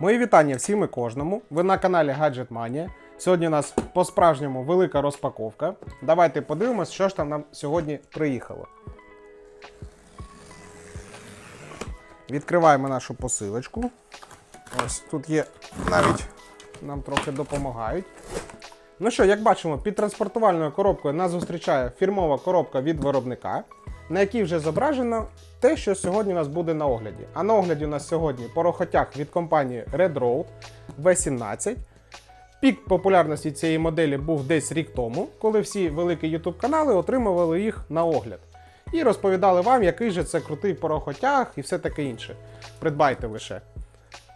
Мої вітання всім і кожному. Ви на каналі Gadget Mania. Сьогодні у нас по-справжньому велика розпаковка. Давайте подивимось, що ж там нам сьогодні приїхало. Відкриваємо нашу посилочку. Ось тут є навіть нам трохи допомагають. Ну що, як бачимо, під транспортувальною коробкою нас зустрічає фірмова коробка від виробника, на якій вже зображено те, що сьогодні у нас буде на огляді. А на огляді у нас сьогодні порохотяг від компанії Red Road V17. Пік популярності цієї моделі був десь рік тому, коли всі великі YouTube канали отримували їх на огляд. І розповідали вам, який же це крутий порохотяг і все таке інше. Придбайте лише.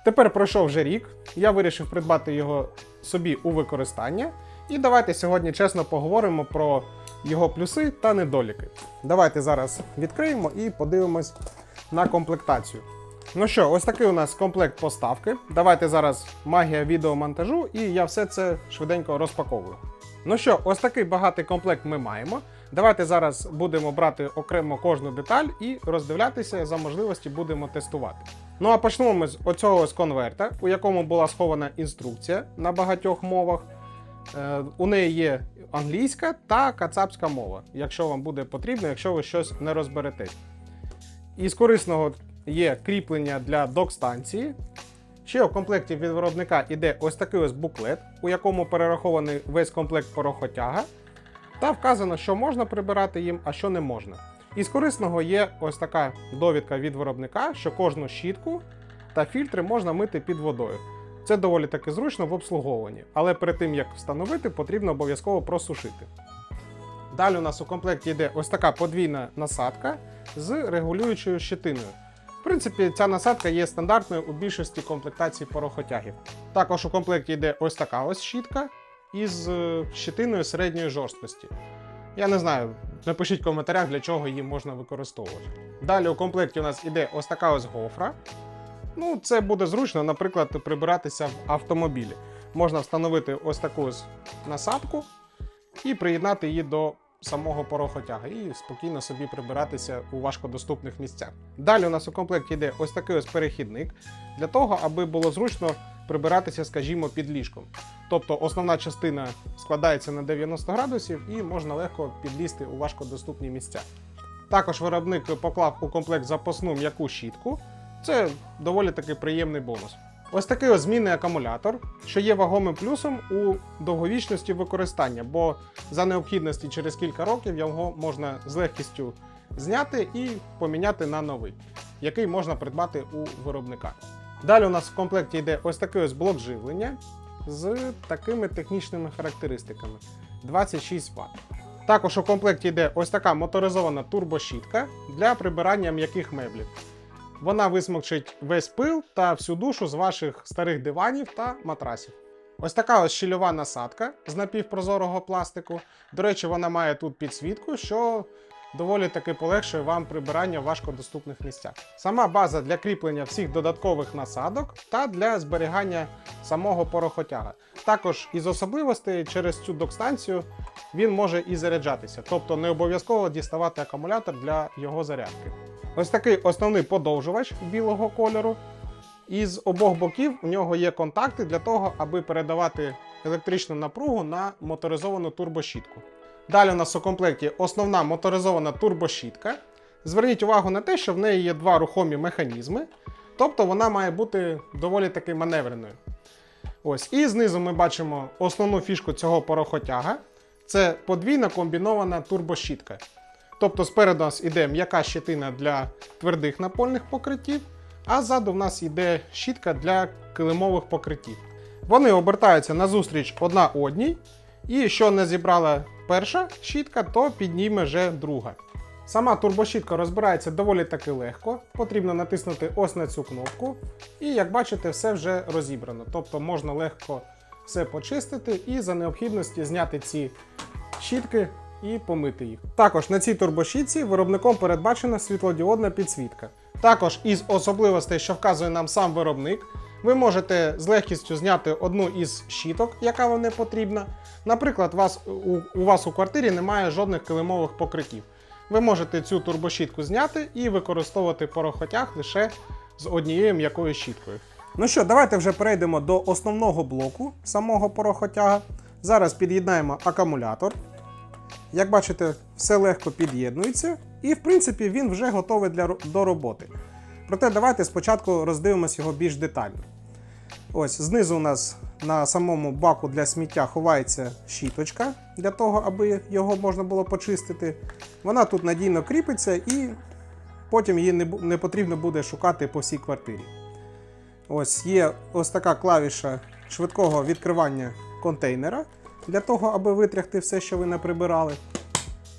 Тепер пройшов вже рік, я вирішив придбати його собі у використання. І давайте сьогодні чесно поговоримо про його плюси та недоліки. Давайте зараз відкриємо і подивимось на комплектацію. Ну що, ось такий у нас комплект поставки. Давайте зараз магія відеомонтажу, і я все це швиденько розпаковую. Ну що, ось такий багатий комплект ми маємо. Давайте зараз будемо брати окремо кожну деталь і роздивлятися за можливості будемо тестувати. Ну а почнемо ми з оцього ось конверта, у якому була схована інструкція на багатьох мовах. Е, У неї є англійська та кацапська мова, якщо вам буде потрібно, якщо ви щось не розберетесь. Із корисного є кріплення для док-станції. Ще у комплекті від виробника йде ось такий ось буклет, у якому перерахований весь комплект порохотяга. Та вказано, що можна прибирати їм, а що не можна. Із корисного є ось така довідка від виробника, що кожну щітку та фільтри можна мити під водою. Це доволі таки зручно в обслуговуванні, але перед тим як встановити, потрібно обов'язково просушити. Далі у нас у комплекті йде ось така подвійна насадка з регулюючою щитиною. В принципі, ця насадка є стандартною у більшості комплектацій порохотягів. Також у комплекті йде ось така ось щітка із е, щитиною середньої жорсткості. Я не знаю, напишіть в коментарях, для чого її можна використовувати. Далі у комплекті у нас іде ось така ось гофра. Ну, це буде зручно, наприклад, прибиратися в автомобілі. Можна встановити ось таку насадку і приєднати її до самого порохотяга і спокійно собі прибиратися у важкодоступних місцях. Далі у нас у комплекті йде ось такий ось перехідник для того, аби було зручно прибиратися, скажімо, під ліжком. Тобто основна частина складається на 90 градусів і можна легко підлізти у важкодоступні місця. Також виробник поклав у комплект запасну м'яку щітку. Це доволі таки приємний бонус. Ось такий ось змінний акумулятор, що є вагомим плюсом у довговічності використання, бо за необхідності через кілька років його можна з легкістю зняти і поміняти на новий, який можна придбати у виробника. Далі у нас в комплекті йде ось такий ось блок живлення з такими технічними характеристиками 26 Вт. Також у комплекті йде ось така моторизована турбощітка для прибирання м'яких меблів. Вона висмокчить весь пил та всю душу з ваших старих диванів та матрасів. Ось така ось щільова насадка з напівпрозорого пластику. До речі, вона має тут підсвітку, що доволі таки полегшує вам прибирання в важкодоступних місцях. Сама база для кріплення всіх додаткових насадок та для зберігання самого порохотяга. Також із особливостей через цю док-станцію він може і заряджатися, тобто не обов'язково діставати акумулятор для його зарядки. Ось такий основний подовжувач білого кольору. І з обох боків у нього є контакти для того, аби передавати електричну напругу на моторизовану турбощітку. Далі у нас у комплекті основна моторизована турбощітка. Зверніть увагу на те, що в неї є два рухомі механізми, тобто вона має бути доволі таки маневреною. Ось, і знизу ми бачимо основну фішку цього порохотяга. Це подвійна комбінована турбощітка. Тобто спереду нас іде м'яка щитина для твердих напольних покриттів, а ззаду в нас йде щітка для килимових покриттів. Вони обертаються назустріч одна одній, і що не зібрала перша щітка, то підніме вже друга. Сама турбощітка розбирається доволі таки легко. Потрібно натиснути ось на цю кнопку. І як бачите, все вже розібрано. Тобто можна легко все почистити і за необхідності зняти ці щітки і помити їх. Також на цій турбощітці виробником передбачена світлодіодна підсвітка. Також із особливостей, що вказує нам сам виробник, ви можете з легкістю зняти одну із щіток, яка вам не потрібна. Наприклад, вас, у, у вас у квартирі немає жодних килимових покриттів. Ви можете цю турбощітку зняти і використовувати порохотяг лише з однією м'якою щіткою. Ну що, давайте вже перейдемо до основного блоку самого порохотяга. Зараз під'єднаємо акумулятор. Як бачите, все легко під'єднується, і в принципі він вже готовий для, до роботи. Проте давайте спочатку роздивимось його більш детально. Ось знизу у нас на самому баку для сміття ховається щіточка для того, аби його можна було почистити. Вона тут надійно кріпиться і потім її не, не потрібно буде шукати по всій квартирі. Ось є ось така клавіша швидкого відкривання контейнера для того, аби витрягти все, що ви наприбирали.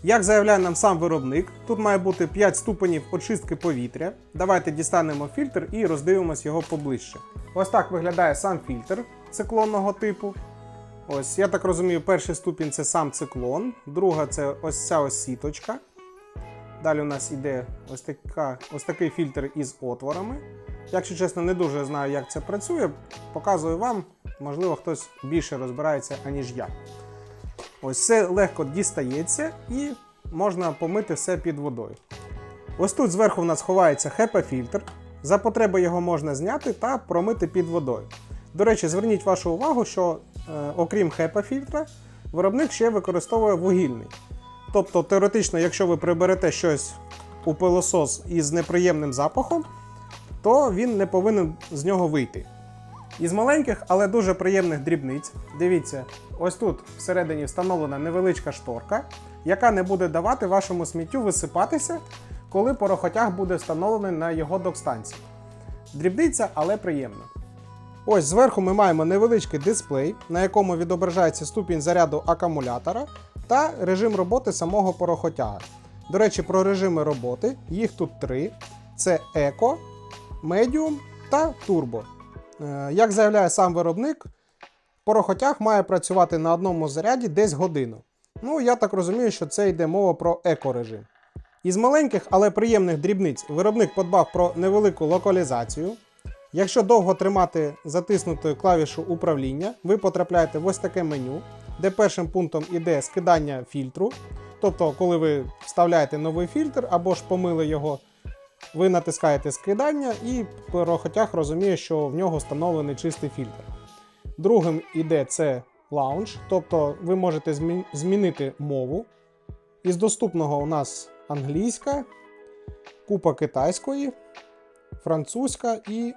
Як заявляє нам сам виробник, тут має бути 5 ступенів очистки повітря. Давайте дістанемо фільтр і роздивимось його поближче. Ось так виглядає сам фільтр циклонного типу. Ось, я так розумію, перший ступінь це сам циклон, друга це ось ця ось сіточка. Далі у нас йде ось, така, ось такий фільтр із отворами. Якщо чесно, не дуже знаю, як це працює. Показую вам, можливо, хтось більше розбирається, аніж я. Ось все легко дістається і можна помити все під водою. Ось тут зверху в нас ховається HEPA-фільтр. За потреби його можна зняти та промити під водою. До речі, зверніть вашу увагу, що е, окрім HEPA-фільтра, виробник ще використовує вугільний. Тобто, теоретично, якщо ви приберете щось у пилосос із неприємним запахом, то він не повинен з нього вийти. Із маленьких, але дуже приємних дрібниць. Дивіться, ось тут всередині встановлена невеличка шторка, яка не буде давати вашому сміттю висипатися, коли порохотяг буде встановлений на його док-станції. Дрібниця, але приємна. Ось зверху ми маємо невеличкий дисплей, на якому відображається ступінь заряду акумулятора та режим роботи самого порохотяга. До речі, про режими роботи їх тут три: це Еко, Medium та Turbo. Е, Як заявляє сам виробник, порохотяг має працювати на одному заряді десь годину. Ну, я так розумію, що це йде мова про еко-режим. Із маленьких, але приємних дрібниць виробник подбав про невелику локалізацію. Якщо довго тримати затиснутою клавішу управління, ви потрапляєте в ось таке меню, де першим пунктом іде скидання фільтру. Тобто, коли ви вставляєте новий фільтр або ж помили його, ви натискаєте скидання і порохотяг розуміє, що в нього встановлений чистий фільтр. Другим іде це лаунж, тобто ви можете змінити мову. Із доступного у нас англійська, купа китайської, французька і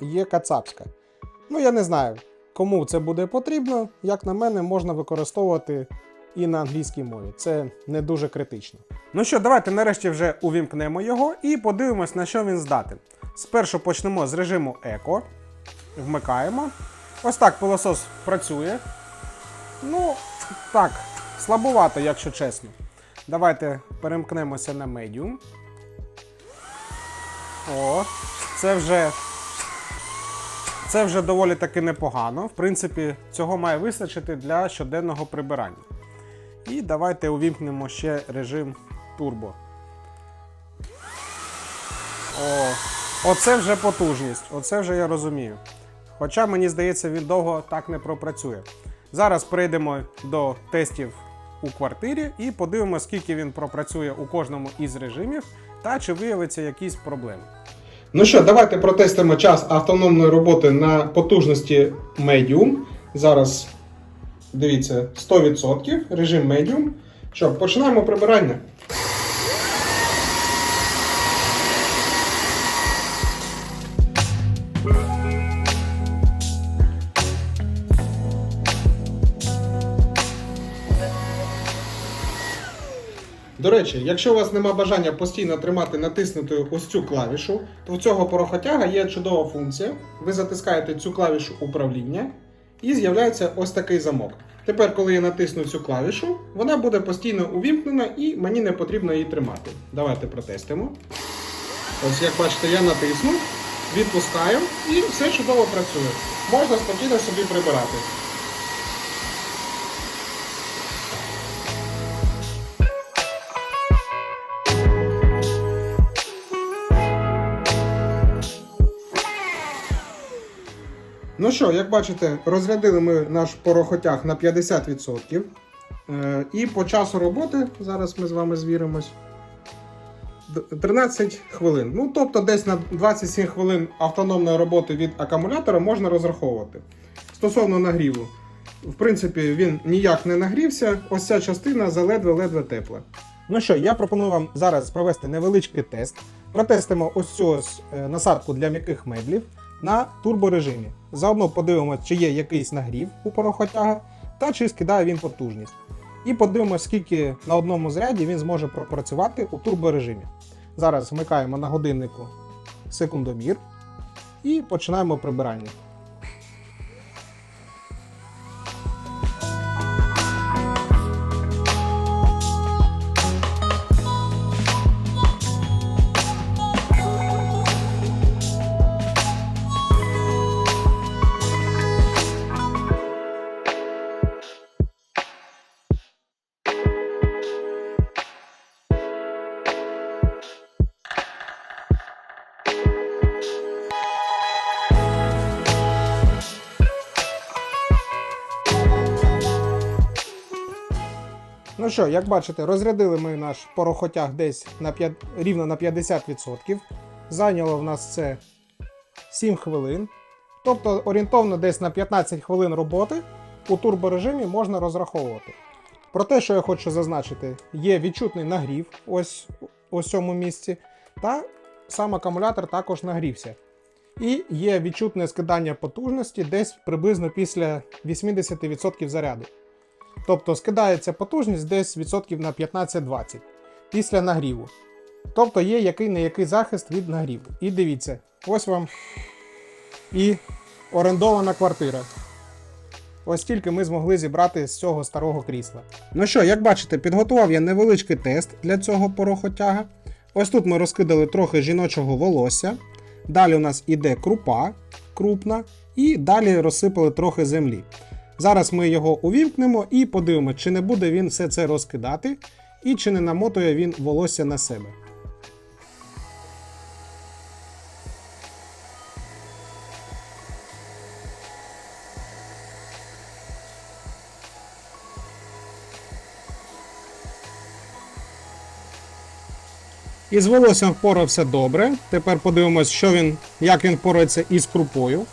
є кацапська. Ну, я не знаю, кому це буде потрібно. Як на мене, можна використовувати і на англійській мові. Це не дуже критично. Ну що, давайте нарешті вже увімкнемо його і подивимось, на що він здатен. Спершу почнемо з режиму Еко. Вмикаємо. Ось так пилосос працює. Ну, так, слабувато, якщо чесно. Давайте перемкнемося на Medium. О, це вже. Це вже доволі таки непогано. В принципі, цього має вистачити для щоденного прибирання. І давайте увімкнемо ще режим турбо. О, оце вже потужність, оце вже я розумію. Хоча мені здається, він довго так не пропрацює. Зараз перейдемо до тестів у квартирі і подивимося, скільки він пропрацює у кожному із режимів та чи виявиться якісь проблеми. Ну що, давайте протестимо час автономної роботи на потужності Medium. Зараз дивіться 100%, режим Medium. Що, починаємо прибирання. До речі, якщо у вас нема бажання постійно тримати натиснутою ось цю клавішу, то в цього порохотяга є чудова функція. Ви затискаєте цю клавішу управління і з'являється ось такий замок. Тепер, коли я натисну цю клавішу, вона буде постійно увімкнена і мені не потрібно її тримати. Давайте протестимо. Ось як бачите, я натисну, відпускаю і все чудово працює. Можна спокійно собі прибирати. Ну що, як бачите, розрядили ми наш порохотяг на 50%. Е, і по часу роботи, зараз ми з вами звіримось. 13 хвилин. Ну, тобто десь на 27 хвилин автономної роботи від акумулятора можна розраховувати. Стосовно нагріву, в принципі, він ніяк не нагрівся. Ось ця частина заледве-ледве тепла. Ну що, я пропоную вам зараз провести невеличкий тест. Протестимо ось цю е, насадку для м'яких меблів на турборежимі. Заодно подивимося, чи є якийсь нагрів у порохотяга та чи скидає він потужність. І подивимося, скільки на одному заряді він зможе пропрацювати у турборежимі. Зараз вмикаємо на годиннику секундомір і починаємо прибирання. Ну що, як бачите, розрядили ми наш порохотяг десь на 5, рівно на 50%. Зайняло в нас це 7 хвилин. Тобто орієнтовно десь на 15 хвилин роботи у турборежимі можна розраховувати. Про те, що я хочу зазначити, є відчутний нагрів ось у цьому місці, та сам акумулятор також нагрівся. І є відчутне скидання потужності десь приблизно після 80% заряду. Тобто скидається потужність десь відсотків на 15-20 після нагріву. Тобто є який не який захист від нагріву. І дивіться, ось вам і орендована квартира. Ось тільки ми змогли зібрати з цього старого крісла. Ну що, як бачите, підготував я невеличкий тест для цього порохотяга. Ось тут ми розкидали трохи жіночого волосся. Далі у нас іде крупа крупна, і далі розсипали трохи землі. Зараз ми його увімкнемо і подивимося, чи не буде він все це розкидати, і чи не намотує він волосся на себе. Із волоссям впорався добре. Тепер подивимось, що він, як він впорається із крупою.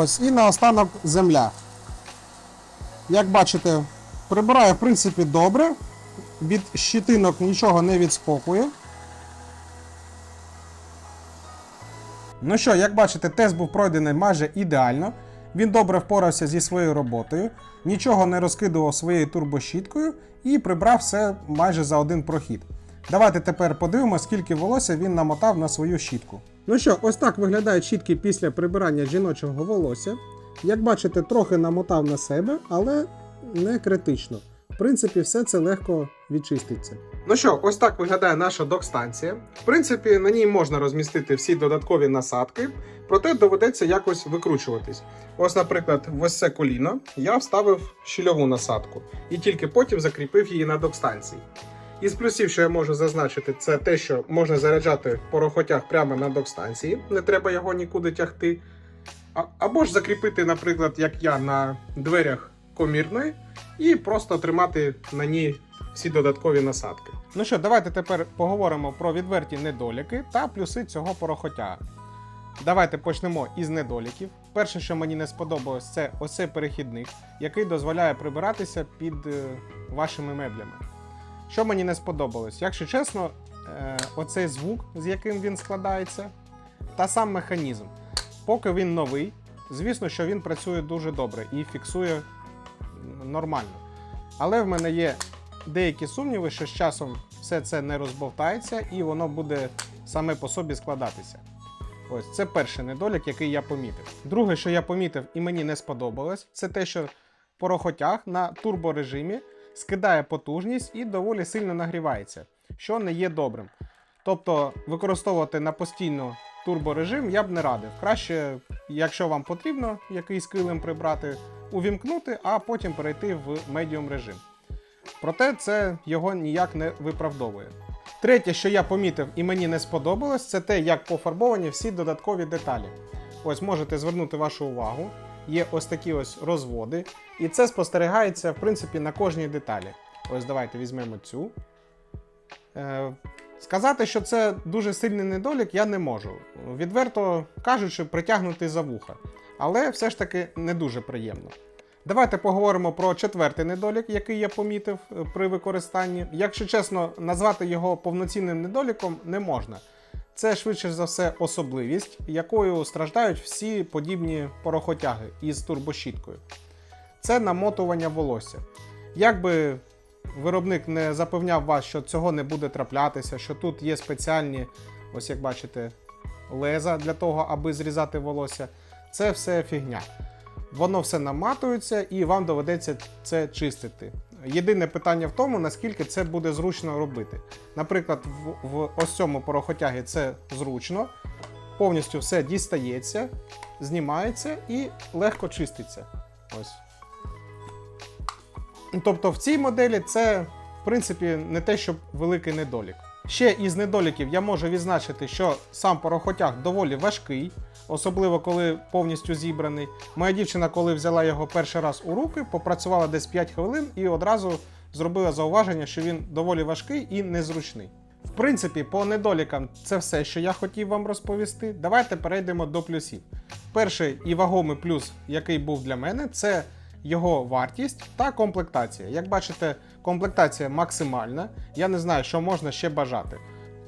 Ось і наостанок земля. Як бачите, прибирає в принципі добре. Від щитинок нічого не відскокує. Ну що, як бачите, тест був пройдений майже ідеально. Він добре впорався зі своєю роботою, нічого не розкидував своєю турбощіткою і прибрав все майже за один прохід. Давайте тепер подивимося, скільки волосся він намотав на свою щітку. Ну що, ось так виглядають щітки після прибирання жіночого волосся. Як бачите, трохи намотав на себе, але не критично. В принципі, все це легко відчиститься. Ну що, ось так виглядає наша док-станція. В принципі, на ній можна розмістити всі додаткові насадки, проте доведеться якось викручуватись. Ось, наприклад, в ось це коліно я вставив щільову насадку і тільки потім закріпив її на док-станції. Із плюсів, що я можу зазначити, це те, що можна заряджати порохотяг прямо на док-станції, не треба його нікуди тягти. А- або ж закріпити, наприклад, як я на дверях комірної, і просто тримати на ній всі додаткові насадки. Ну що, давайте тепер поговоримо про відверті недоліки та плюси цього порохотяга. Давайте почнемо із недоліків. Перше, що мені не сподобалось, це ось цей перехідник, який дозволяє прибиратися під е, вашими меблями. Що мені не сподобалось? Якщо чесно, е, оцей звук, з яким він складається, та сам механізм. Поки він новий, звісно, що він працює дуже добре і фіксує нормально. Але в мене є деякі сумніви, що з часом все це не розбовтається і воно буде саме по собі складатися. Ось це перший недолік, який я помітив. Друге, що я помітив і мені не сподобалось, це те, що порохотяг на турборежимі скидає потужність і доволі сильно нагрівається, що не є добрим. Тобто використовувати на постійно турборежим я б не радив. Краще, якщо вам потрібно якийсь килим прибрати, увімкнути, а потім перейти в медіум режим. Проте це його ніяк не виправдовує. Третє, що я помітив і мені не сподобалось, це те, як пофарбовані всі додаткові деталі. Ось можете звернути вашу увагу. Є ось такі ось розводи, і це спостерігається в принципі на кожній деталі. Ось давайте візьмемо цю. Е, сказати, що це дуже сильний недолік, я не можу. Відверто кажучи, притягнути за вуха. Але все ж таки не дуже приємно. Давайте поговоримо про четвертий недолік, який я помітив е, при використанні. Якщо чесно, назвати його повноцінним недоліком не можна. Це швидше за все особливість, якою страждають всі подібні порохотяги із турбощіткою. Це намотування волосся. Якби виробник не запевняв вас, що цього не буде траплятися, що тут є спеціальні, ось як бачите, леза для того, аби зрізати волосся, це все фігня. Воно все наматується і вам доведеться це чистити. Єдине питання в тому, наскільки це буде зручно робити. Наприклад, в, в ось цьому порохотягі це зручно, повністю все дістається, знімається і легко чиститься. Ось. Тобто в цій моделі це, в принципі, не те, щоб великий недолік. Ще із недоліків я можу відзначити, що сам порохотяг доволі важкий, особливо коли повністю зібраний. Моя дівчина, коли взяла його перший раз у руки, попрацювала десь 5 хвилин і одразу зробила зауваження, що він доволі важкий і незручний. В принципі, по недолікам це все, що я хотів вам розповісти. Давайте перейдемо до плюсів. Перший і вагомий плюс, який був для мене, це його вартість та комплектація. Як бачите, комплектація максимальна. Я не знаю, що можна ще бажати.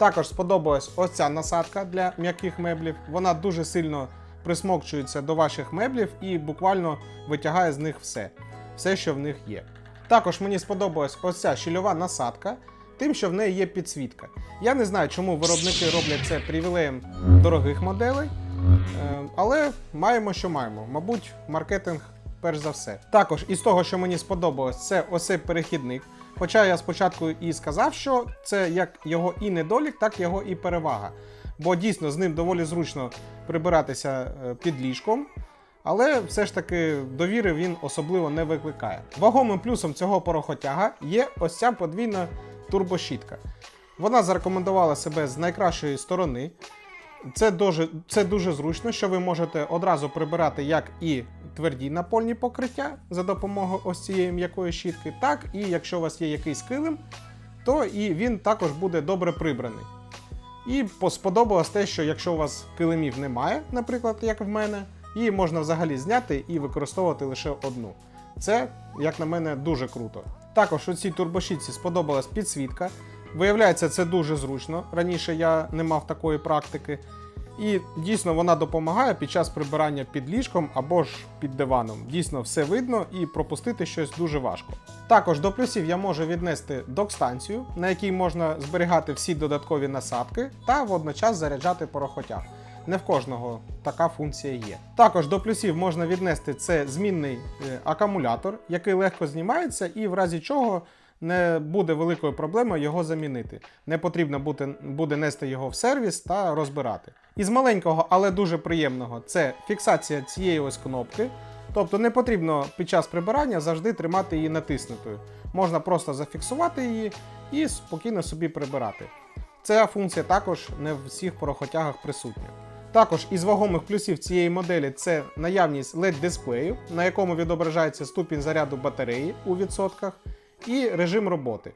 Також сподобалась ось ця насадка для м'яких меблів. Вона дуже сильно присмокчується до ваших меблів і буквально витягає з них все, все, що в них є. Також мені сподобалась ось ця щільова насадка, тим, що в неї є підсвітка. Я не знаю, чому виробники роблять це привілеєм дорогих моделей, е, але маємо, що маємо. Мабуть, маркетинг перш за все. Також із того, що мені сподобалось, це ось цей перехідник. Хоча я спочатку і сказав, що це як його і недолік, так його і перевага. Бо дійсно з ним доволі зручно прибиратися е, під ліжком. Але все ж таки довіри він особливо не викликає. Вагомим плюсом цього порохотяга є ось ця подвійна турбощітка. Вона зарекомендувала себе з найкращої сторони. Це дуже, це дуже зручно, що ви можете одразу прибирати як і тверді напольні покриття за допомогою ось цієї м'якої щітки, так і якщо у вас є якийсь килим, то і він також буде добре прибраний. І сподобалось те, що якщо у вас килимів немає, наприклад, як в мене, її можна взагалі зняти і використовувати лише одну. Це, як на мене, дуже круто. Також у цій турбощітці сподобалась підсвітка. Виявляється, це дуже зручно. Раніше я не мав такої практики. І дійсно вона допомагає під час прибирання під ліжком або ж під диваном. Дійсно все видно і пропустити щось дуже важко. Також до плюсів я можу віднести док-станцію, на якій можна зберігати всі додаткові насадки та водночас заряджати порохотяг. Не в кожного така функція є. Також до плюсів можна віднести це змінний е, акумулятор, який легко знімається, і в разі чого не буде великою проблемою його замінити. Не потрібно буде, буде нести його в сервіс та розбирати. Із маленького, але дуже приємного це фіксація цієї ось кнопки. Тобто не потрібно під час прибирання завжди тримати її натиснутою. Можна просто зафіксувати її і спокійно собі прибирати. Ця функція також не в всіх порохотягах присутня. Також із вагомих плюсів цієї моделі це наявність LED-дисплею, на якому відображається ступінь заряду батареї у відсотках, і режим роботи.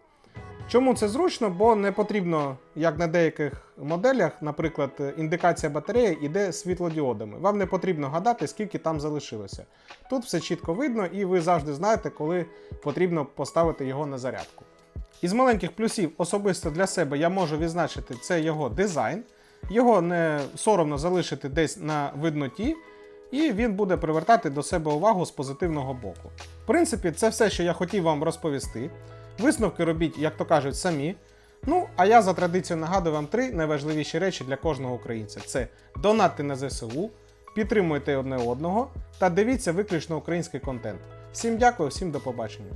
Чому це зручно? Бо не потрібно, як на деяких моделях, наприклад, індикація батареї йде світлодіодами. Вам не потрібно гадати, скільки там залишилося. Тут все чітко видно, і ви завжди знаєте, коли потрібно поставити його на зарядку. Із маленьких плюсів особисто для себе я можу відзначити це його дизайн. Його не соромно залишити десь на видноті, і він буде привертати до себе увагу з позитивного боку. В принципі, це все, що я хотів вам розповісти. Висновки робіть, як то кажуть, самі. Ну, а я за традицією нагадую вам три найважливіші речі для кожного українця: це донатти на ЗСУ, підтримуйте одне одного та дивіться виключно український контент. Всім дякую, всім до побачення.